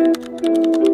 Всім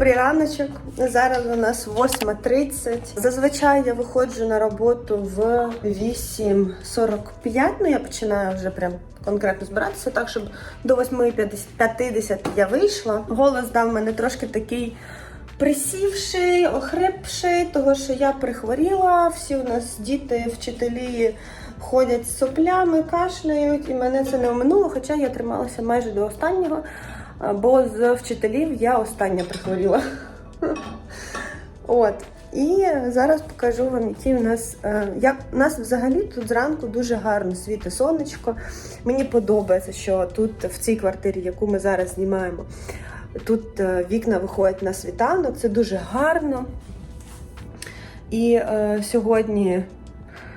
добрий раночок. Зараз у нас 8.30. Зазвичай я виходжу на роботу в 8.45. Ну я починаю вже прям конкретно збиратися, так щоб до 8.50 я вийшла. Голос дав мене трошки такий. Присівший, охрипший, того що я прихворіла. Всі у нас діти, вчителі ходять з соплями, кашляють, і мене це не оминуло, хоча я трималася майже до останнього, бо з вчителів я остання прихворіла. От. І зараз покажу вам, які у нас е, як у нас взагалі тут зранку дуже гарно світить сонечко. Мені подобається, що тут в цій квартирі, яку ми зараз знімаємо, тут е, вікна виходять на світанок. Це дуже гарно. І е, сьогодні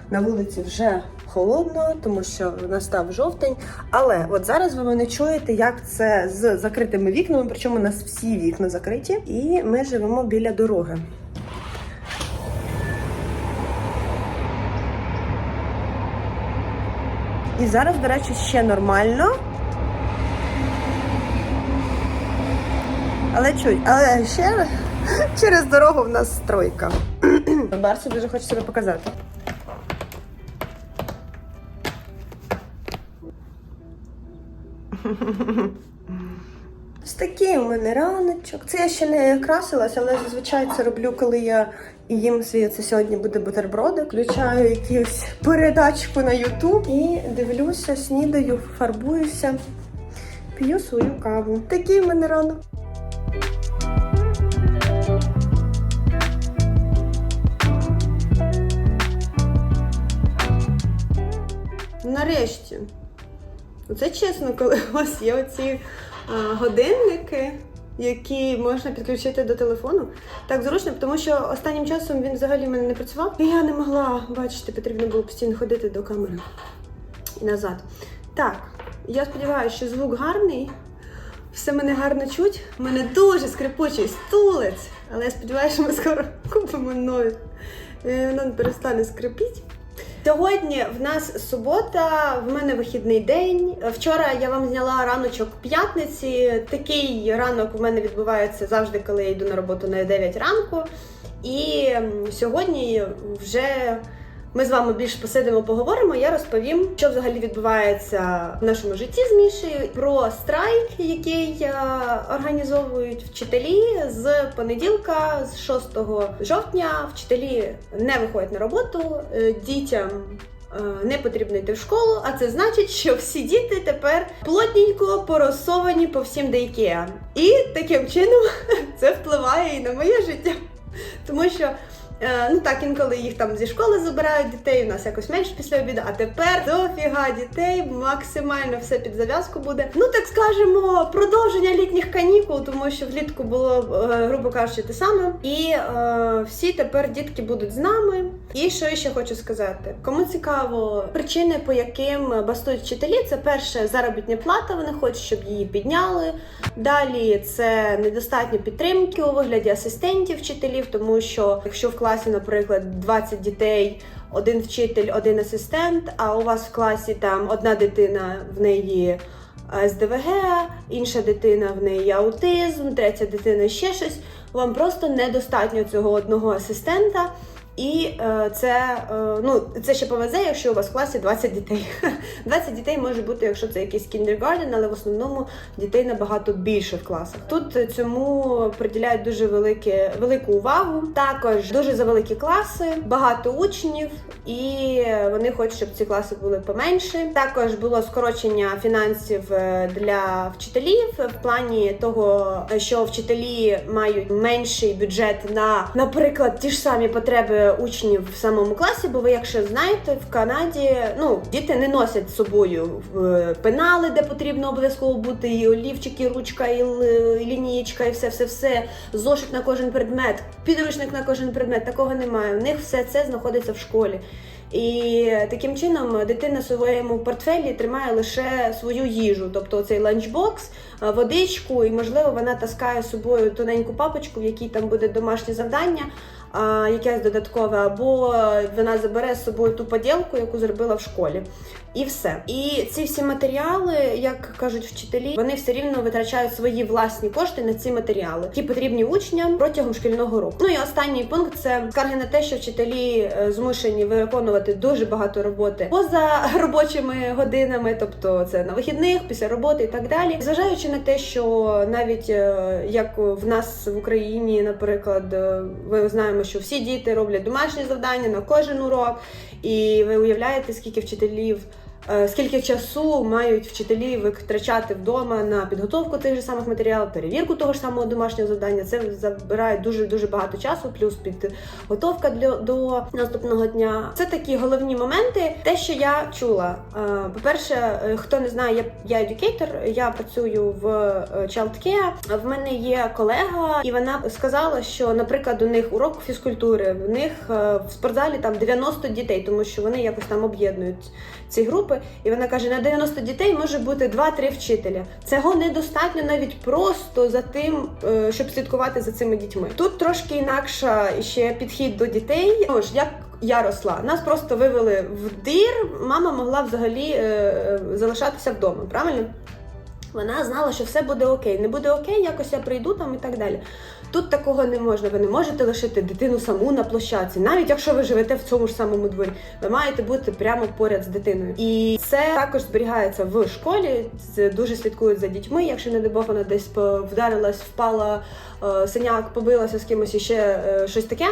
на вулиці вже холодно, тому що настав жовтень. Але от зараз ви мене чуєте, як це з закритими вікнами, причому у нас всі вікна закриті, і ми живемо біля дороги. І зараз, до речі, ще нормально. Але чуть, але ще через дорогу в нас стройка. Барсі дуже хоче себе показати. Ось такий у мене раночок. Це я ще не красилась, але зазвичай це роблю, коли я їм свій це сьогодні буде бутерброди. Включаю якусь передачку на Ютуб і дивлюся, снідаю, фарбуюся, п'ю свою каву. Такий у мене ранок. Нарешті. Оце чесно, коли у вас є оці а, годинники, які можна підключити до телефону. Так зручно, тому що останнім часом він взагалі в мене не працював. І я не могла бачити, потрібно було постійно ходити до камери і назад. Так, я сподіваюся, що звук гарний. Все мене гарно чуть. У мене дуже скрипучий стулець, але я сподіваюся, що ми скоро купимо нові. Воно перестане скрипіти. Сьогодні в нас субота, в мене вихідний день. Вчора я вам зняла раночок п'ятниці. Такий ранок у мене відбувається завжди, коли я йду на роботу на 9 ранку. І сьогодні вже ми з вами більше посидимо, поговоримо. Я розповім, що взагалі відбувається в нашому житті з Мішею, про страйк, який е, організовують вчителі з понеділка, з 6 жовтня. Вчителі не виходять на роботу, е, дітям. е, Не потрібно йти в школу, а це значить, що всі діти тепер плотненько порозсовані по всім дейкеям. І таким чином це впливає і на моє життя. Тому що Ну так, інколи їх там зі школи забирають дітей, у нас якось менше після обіду, а тепер дофіга дітей, максимально все під зав'язку буде. Ну так скажемо, продовження літніх канікул, тому що влітку було, е, грубо кажучи, те саме. І е, всі тепер дітки будуть з нами. І що ще хочу сказати? Кому цікаво, причини, по яким бастують вчителі, це перше заробітня плата. Вони хочуть, щоб її підняли. Далі це недостатньо підтримки у вигляді асистентів вчителів, тому що якщо в класі, наприклад, 20 дітей, один вчитель, один асистент, а у вас в класі там одна дитина в неї. СДВГ, інша дитина в неї аутизм, третя дитина ще щось. Вам просто недостатньо цього одного асистента. І е, це, е, ну, це ще повезе, якщо у вас в класі 20 дітей. 20 дітей може бути, якщо це якийсь кіндергарден, але в основному дітей набагато більше в класах. Тут цьому приділяють дуже велике, велику увагу. Також дуже завеликі класи, багато учнів, і вони хочуть, щоб ці класи були поменше. Також було скорочення фінансів е, для вчителів в плані того, що вчителі мають менший бюджет на, наприклад, ті ж самі потреби учнів в самому класі. Бо ви, якщо знаєте, в Канаді ну діти не носять з собою е, пенали, де потрібно обов'язково бути, і олівчик, і ручка, і лінієчка, і все, все, все. Зошит на кожен предмет, підручник на кожен предмет. Такого немає. У них все це знаходиться в школі. І таким чином дитина в своєму портфелі тримає лише свою їжу, тобто цей ланчбокс, е, водичку, і можливо вона таскає з собою тоненьку папочку, в якій там буде домашнє завдання, якесь додаткове, або вона забере з собою ту поділку, яку зробила в школі. І все. І ці всі матеріали, як кажуть вчителі, вони все рівно витрачають свої власні кошти на ці матеріали, які потрібні учням протягом шкільного року. Ну і останній пункт це скарги на те, що вчителі е, змушені виконувати дуже багато роботи поза робочими годинами, тобто це на вихідних, після роботи і так далі. Зважаючи на те, що навіть е, як в нас в Україні, наприклад, е, ми знаємо, що всі діти роблять домашні завдання на кожен урок, і ви уявляєте, скільки вчителів. Е, Скільки часу мають вчителі витрачати вдома на підготовку тих же самих матеріалів, перевірку того ж самого домашнього завдання? Це забирає дуже дуже багато часу, плюс підготовка для до наступного дня. Це такі головні моменти. Те, що я чула. Е, По-перше, е, хто не знає, я, едюкейтор, я працюю в е, Child Care. В мене є колега, і вона сказала, що, наприклад, у них урок фізкультури, в них в спортзалі там 90 дітей, тому що вони якось там об'єднують ці групи. І вона каже: на 90 дітей може бути 2-3 вчителя. Цього недостатньо навіть просто за тим, е, щоб слідкувати за цими дітьми. Тут трошки інакша ще підхід до дітей. Ну як я росла, нас просто вивели в дир. Мама могла взагалі е, е, залишатися вдома, правильно? Вона знала, що все буде окей. Не буде окей, якось я прийду там і так далі. Тут такого не можна. Ви не можете лишити дитину саму на площадці, навіть якщо ви живете в цьому ж самому дворі. Ви маєте бути прямо поряд з дитиною. І це також зберігається в школі. Це дуже слідкують за дітьми. Якщо не Бог вона десь вдарилась, впала, е, синяк, побилася з кимось і ще е, щось таке.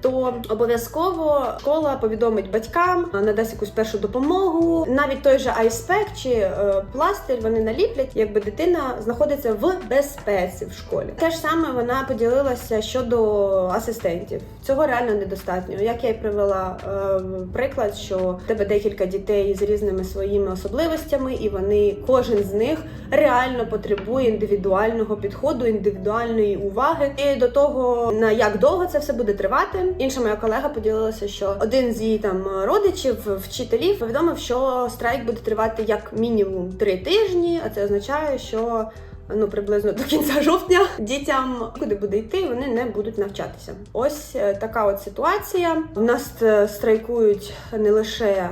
То обов'язково школа повідомить батькам, надасть якусь першу допомогу. Навіть той же айспек чи е, пластир вони наліплять, якби дитина знаходиться в безпеці в школі. Те ж саме вона поділилася щодо асистентів. Цього реально недостатньо. Як я й привела е, приклад, що в тебе декілька дітей з різними своїми особливостями, і вони кожен з них реально потребує індивідуального підходу, індивідуальної уваги. І до того на як довго це все буде тривати. Інша моя колега поділилася, що один з її там родичів, вчителів, повідомив, що страйк буде тривати як мінімум три тижні, а це означає, що ну приблизно до кінця жовтня дітям куди буде йти, вони не будуть навчатися. Ось е, така от ситуація. У нас е, страйкують не лише е,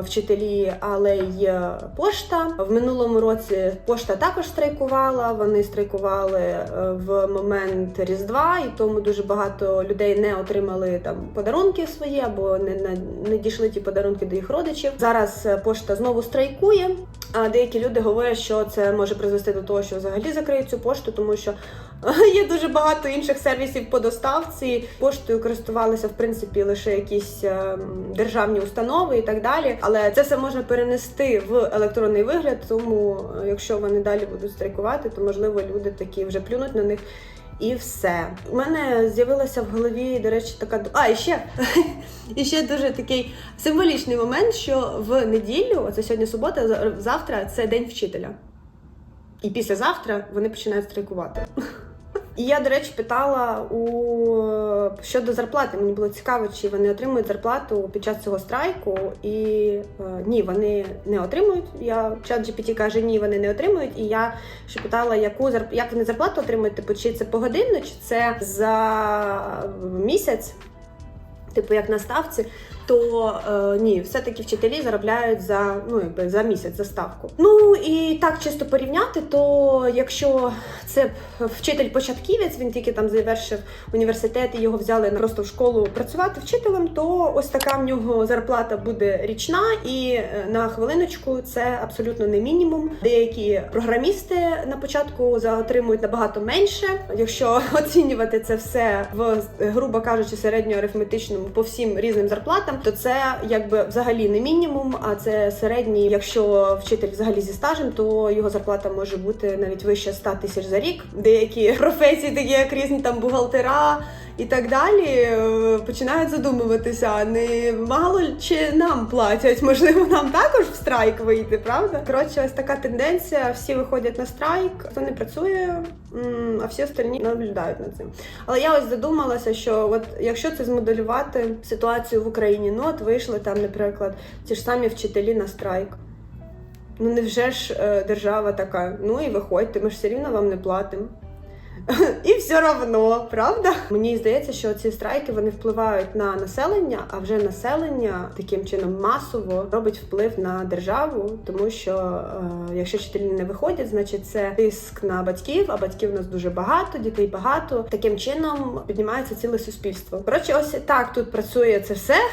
вчителі, але й пошта. В минулому році пошта також страйкувала. Вони страйкували в момент Різдва, і тому дуже багато людей не отримали там подарунки свої або не, не, не дійшли ті подарунки до їх родичів. Зараз пошта знову страйкує. А деякі люди говорять, що це може призвести до того, що взагалі закриють цю пошту, тому що є дуже багато інших сервісів по доставці. Поштою користувалися в принципі лише якісь ем, державні установи і так далі. Але це все можна перенести в електронний вигляд. Тому е, якщо вони далі будуть страйкувати, то можливо люди такі вже плюнуть на них. І все. У мене з'явилася в голові, до речі, така А, і ще, і ще дуже такий символічний момент, що в неділю, це сьогодні субота, завтра це день вчителя. І післязавтра вони починають страйкувати. І я, до речі, питала у щодо зарплати. Мені було цікаво, чи вони отримують зарплату під час цього страйку. І е, ні, вони не отримують. Я чат GPT каже, ні, вони не отримують. І я ще питала, яку зарп... як вони зарплату отримують, типу, чи це погодинно, чи це за місяць. Типу, як на ставці, то е, ні, все-таки вчителі заробляють за ну якби за місяць за ставку. Ну і так чисто порівняти, то якщо це вчитель початківець, він тільки там завершив університет і його взяли просто в школу працювати вчителем, то ось така в нього зарплата буде річна, і е, на хвилиночку це абсолютно не мінімум. Деякі програмісти на початку за- отримують набагато менше. Якщо оцінювати це все в грубо кажучи, середньоарифметичному по всім різним зарплатам, то це якби взагалі не мінімум, а це середній. Якщо вчитель взагалі зі стажем, то його зарплата може бути навіть вище 100 тисяч за рік. Деякі професії, такі як різні там бухгалтера. І так далі е, починають задумуватися, не мало чи нам платять, можливо, нам також в страйк вийти, правда? Коротше, ось така тенденція. Всі виходять на страйк, хто не працює, а всі остальні наблюдають над цим. Але я ось задумалася, що от якщо це змоделювати ситуацію в Україні, ну от вийшли там, наприклад, ті ж самі вчителі на страйк. Ну невже ж е, держава така? Ну і виходьте, ми ж все рівно вам не платимо. І все равно, правда? Мені здається, що ці страйки вони впливають на населення, а вже населення таким чином масово робить вплив на державу, тому що е, якщо вчителі не виходять, значить це тиск на батьків, а батьків у нас дуже багато, дітей багато. Таким чином піднімається ціле суспільство. Коротше, ось так тут працює це все.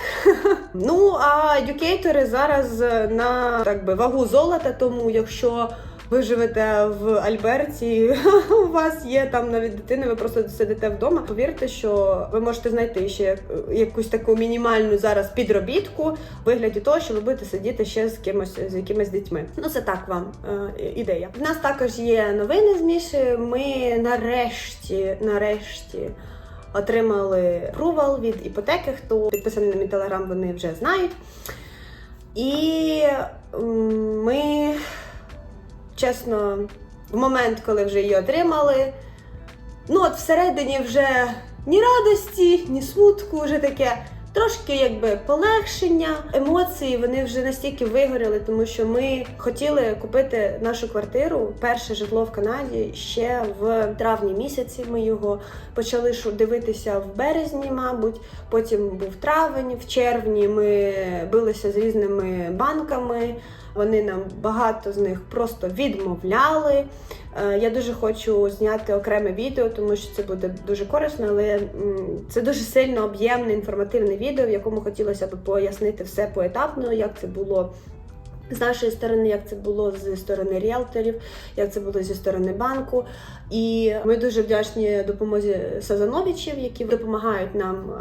Ну а едюкейтори зараз на так би вагу золота, тому якщо ви живете в Альберті, у вас є там навіть дитина, ви просто сидите вдома. Повірте, що ви можете знайти ще якусь таку мінімальну зараз підробітку в вигляді того, що ви будете сидіти ще з кимось з якимись дітьми. Ну це так вам е, ідея. В нас також є новини з Міші. Ми нарешті, нарешті. Отримали прувал від іпотеки. Хто підписаний на мій телеграм, вони вже знають. І ми чесно, в момент, коли вже її отримали, ну от всередині вже ні радості, ні смутку, вже таке. Трошки якби полегшення, емоції вони вже настільки вигоріли, тому що ми хотіли купити нашу квартиру, перше житло в Канаді ще в травні місяці. Ми його почали дивитися в березні, мабуть. Потім був травень, в червні ми билися з різними банками. Вони нам багато з них просто відмовляли. Е, Я дуже хочу зняти окреме відео, тому що це буде дуже корисно, але це дуже сильно об'ємне інформативне відео, в якому хотілося б пояснити все поетапно, як це було. З нашої сторони, як це було зі сторони ріелторів, як це було зі сторони банку. І ми дуже вдячні допомозі Сазановичів, які допомагають нам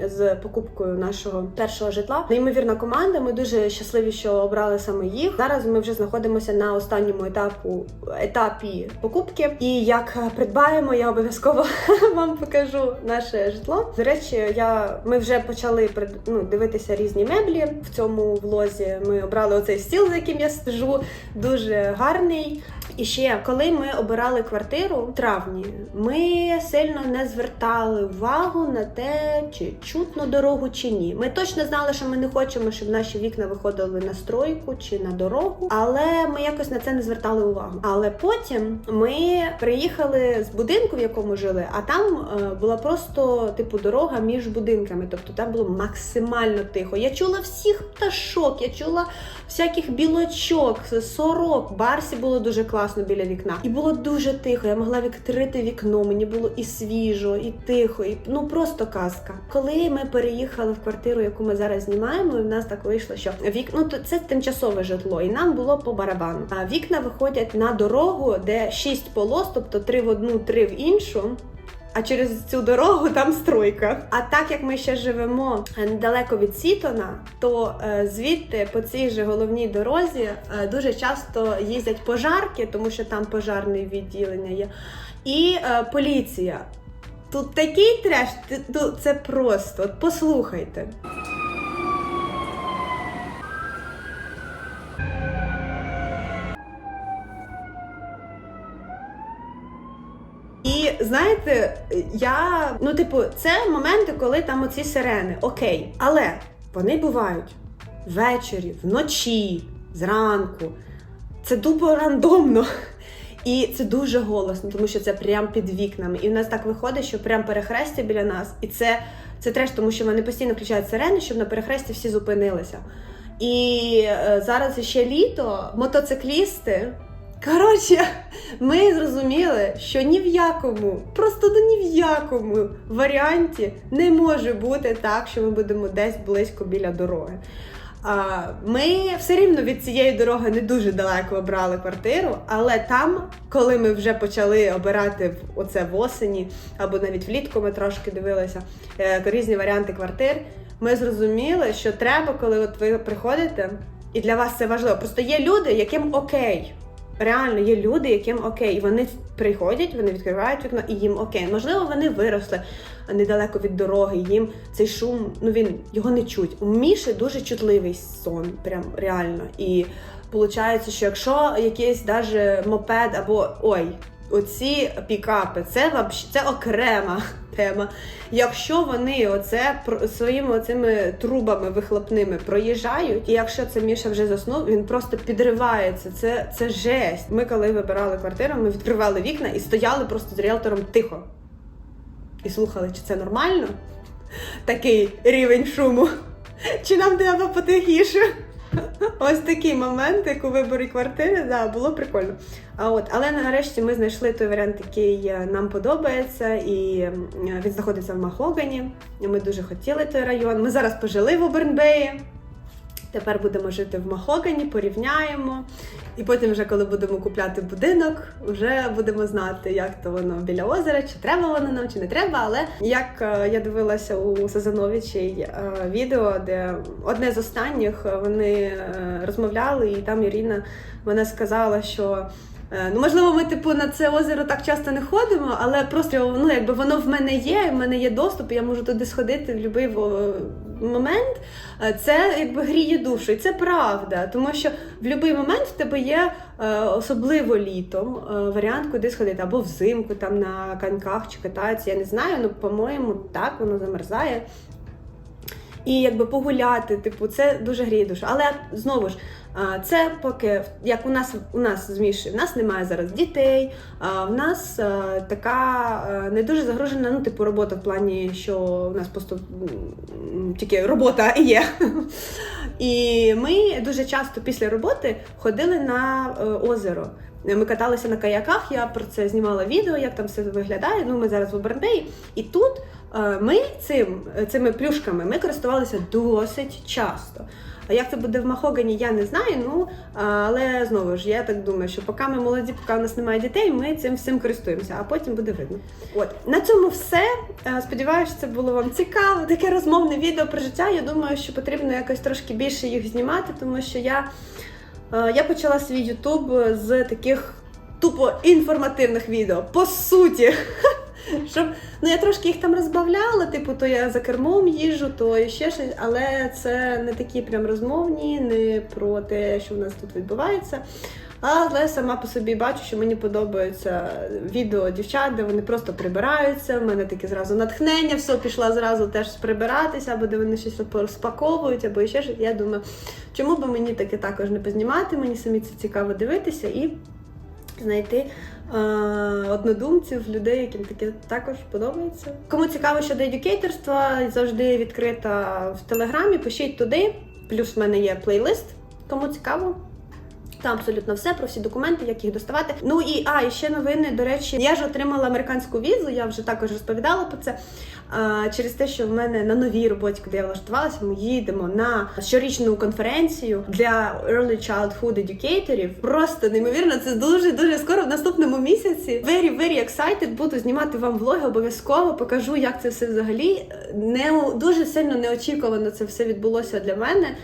е, з покупкою нашого першого житла. Неймовірна команда. Ми дуже щасливі, що обрали саме їх. Зараз ми вже знаходимося на останньому етапу етапі покупки. І як придбаємо, я обов'язково вам покажу наше житло. До речі, я ми вже почали ну, дивитися різні меблі в цьому влозі. Ми обрали оцей стіл, за яким я стежу, дуже гарний. І ще коли ми обирали квартиру в травні, ми сильно не звертали увагу на те, чи чутно дорогу чи ні. Ми точно знали, що ми не хочемо, щоб наші вікна виходили на стройку чи на дорогу, але ми якось на це не звертали увагу. Але потім ми приїхали з будинку, в якому жили, а там е, була просто типу дорога між будинками. Тобто там було максимально тихо. Я чула всіх пташок, я чула всяких білочок, сорок. Барсі було дуже класно біля вікна. І було дуже тихо. Я могла відкрити вікно. Мені було і свіжо, і тихо, і ну просто казка. Коли ми переїхали в квартиру, яку ми зараз знімаємо, і в нас так вийшло, що вікно то це тимчасове житло, і нам було по барабану. А вікна виходять на дорогу, де шість полос, тобто три в одну, три в іншу. А через цю дорогу там стройка. А так як ми ще живемо е, недалеко від Сітона, то е, звідти по цій же головній дорозі е, дуже часто їздять пожарки, тому що там пожарне відділення є, і поліція. Тут такий треш, ну, це просто. Послухайте. І знаєте, я ну, типу, це моменти, коли там оці сирени, окей, але вони бувають ввечері, вночі, зранку. Це дубо рандомно. І це дуже голосно, тому що це прямо під вікнами. І в нас так виходить, що прям перехрестя біля нас, і це, це треш, тому що вони постійно включають сирени, щоб на перехресті всі зупинилися. І е, зараз ще літо, мотоциклісти. Коротше, ми зрозуміли, що ні в якому, просто ну ні в якому варіанті не може бути так, що ми будемо десь близько біля дороги. Ми все рівно від цієї дороги не дуже далеко обрали квартиру, але там, коли ми вже почали обирати оце в осені, або навіть влітку ми трошки дивилися е, різні варіанти квартир, ми зрозуміли, що треба, коли от ви приходите, і для вас це важливо. Просто є люди, яким окей. Реально є люди, яким окей, вони приходять, вони відкривають вікно і їм окей. Можливо, вони виросли недалеко від дороги. Їм цей шум, ну він його не чуть. У Міші дуже чутливий сон, прям реально. І виходить, що якщо якийсь даже мопед або ой, оці пікапи, це це окрема тема. Якщо вони оце своїми оцими трубами вихлопними проїжджають, і якщо це Міша вже заснув, він просто підривається. Це, це жесть. Ми коли вибирали квартиру, ми відкривали вікна і стояли просто з ріелтором тихо. І слухали, чи це нормально? Такий рівень шуму. Чи нам треба потихіше? Ось такий момент, як у виборі квартири, да, було прикольно. А от, але нарешті ми знайшли той варіант, який е, нам подобається, і він знаходиться в Махогані. Ми дуже хотіли той район. Ми зараз пожили в Обернбеї. Тепер будемо жити в Махогані, порівняємо. І потім, вже коли будемо купляти будинок, вже будемо знати, як то воно біля озера, чи треба воно нам, чи не треба. Але як е, я дивилася у Сазановичій е, відео, де одне з останніх е, вони розмовляли, і там Ірина вона сказала, що. Ну, можливо, ми типу на це озеро так часто не ходимо, але просто ну, якби воно в мене є, в мене є доступ, я можу туди сходити в будь-який момент. Е, Це якби гріє душу, і це правда, тому що в будь-який момент в тебе є е, особливо літом е, варіант, куди сходити, або взимку там на коньках чи кататися. Я не знаю, ну по-моєму, так воно замерзає. І якби погуляти, типу, це дуже гріє душу. Але знову ж, це поки як у нас у нас з Мішею, в нас немає зараз дітей. а, В нас така не дуже загружена, ну, типу, робота в плані, що у нас просто тільки робота є. І ми дуже часто після роботи ходили на е, озеро. Ми каталися на каяках, я про це знімала відео, як там все виглядає. Ну, ми зараз в Обернбеї. І тут е, ми цим, цими плюшками ми користувалися досить часто. А як це буде в Махогані, я не знаю. Ну але знову ж я так думаю, що поки ми молоді, поки у нас немає дітей, ми цим всім користуємося, а потім буде видно. От на цьому все. Е, Сподіваюся, це було вам цікаво. Таке розмовне відео про життя. Я думаю, що потрібно якось трошки більше їх знімати, тому що я. Е, Я почала свій Ютуб з таких тупо інформативних відео. По суті. Щоб, ну я трошки їх там розбавляла, типу, то я за кермом їжджу, то ще щось, але це не такі прям розмовні, не про те, що в нас тут відбувається. Але сама по собі бачу, що мені подобаються відео дівчат, де вони просто прибираються. В мене таке зразу натхнення, все пішла зразу теж прибиратися, або де вони щось розпаковують, або ще щось. Я думаю, чому би мені таке також не познімати? Мені самі це цікаво дивитися і знайти е, однодумців, людей, яким таке також подобається. Кому цікаво щодо едюкейтерства, завжди відкрита в телеграмі. Пишіть туди. Плюс в мене є плейлист. Кому цікаво. Там абсолютно все про всі документи, як їх доставати. Ну і а, і ще новини. До речі, я ж отримала американську візу. Я вже також розповідала про це. Через те, що в мене на новій роботі, куди я влаштувалася, ми їдемо на щорічну конференцію для Early Childhood Educatorів. Просто неймовірно, це дуже дуже скоро в наступному місяці. Very, very excited. Буду знімати вам влоги. Обов'язково покажу, як це все взагалі. Не дуже сильно неочікувано це все відбулося для мене.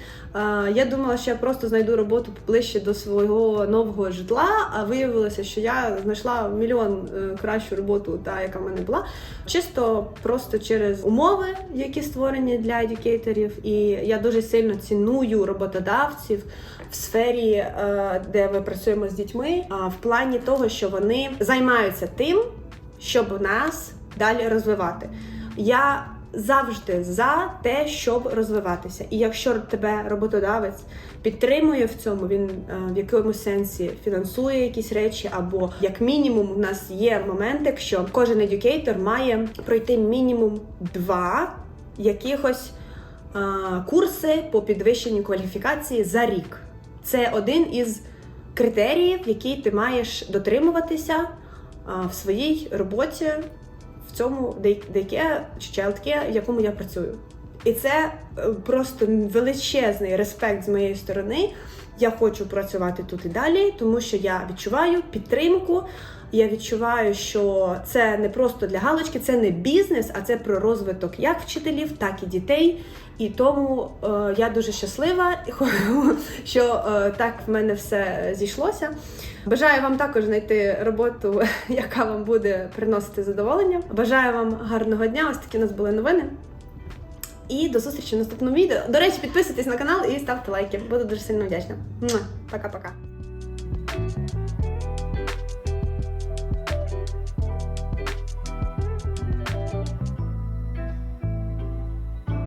Я думала, що я просто знайду роботу поближче до свого нового житла, а виявилося, що я знайшла мільйон е, кращу роботу, та яка в мене була, чисто просто через умови, які створені для едюкейторів. І я дуже сильно ціную роботодавців в сфері, е, де ми працюємо з дітьми, а в плані того, що вони займаються тим, щоб нас далі розвивати. Я завжди за те, щоб розвиватися. І якщо тебе роботодавець підтримує в цьому, він е, в якомусь сенсі фінансує якісь речі, або як мінімум, у нас є моменти, що кожен едюкейтор має пройти мінімум два якихось е, курси по підвищенню кваліфікації за рік. Це один із критеріїв, які ти маєш дотримуватися в своїй роботі цьому дейке чи чайлдке, в якому я працюю. І це е, просто величезний респект з моєї сторони. Я хочу працювати тут і далі, тому що я відчуваю підтримку. Я відчуваю, що це не просто для галочки, це не бізнес, а це про розвиток як вчителів, так і дітей. І тому е, я дуже щаслива, що е, так в мене все зійшлося. Бажаю вам також знайти роботу, яка вам буде приносити задоволення. Бажаю вам гарного дня. Ось такі у нас були новини. І до зустрічі в наступному відео. До речі, підписуйтесь на канал і ставте лайки. Буду дуже сильно вдячна. Пока-пока.